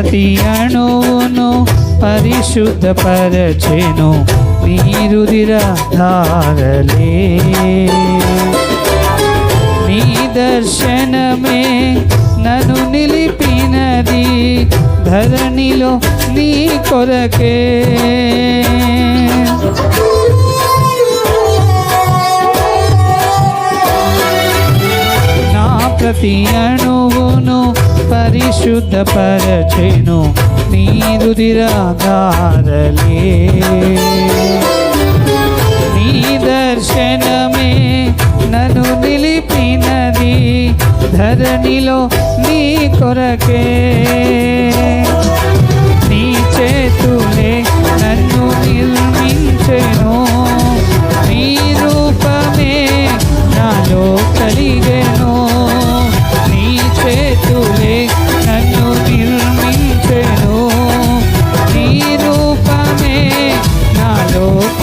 ప్రతి అణువును పరిశుద్ధపరచెను. నీరుదిర ధారలే. నీ దర్శనమే నన్ను నిలిపినది ధరణిలో నీ కొరకే. ప్రతి అణువును పరిశుద్ధపరచెను నీరుదిరాధారలే నీ దర్శనమే నన్ను నిలిపినది ధరణిలో నీ కొరకే.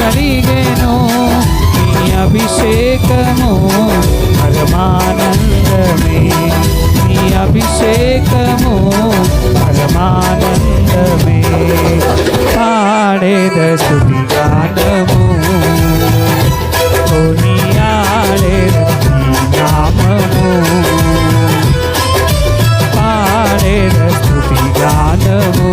അടികനോ നീ അഭിഷേകമോ പരമാനന്ദമേ. നീ അഭിഷേകമോ പരമാനന്ദമേ. പാടേത സ്തുതിഗാനമോ? ഒനിയാടേത നാമമോ പാടേത സ്തുതിഗാനമോ?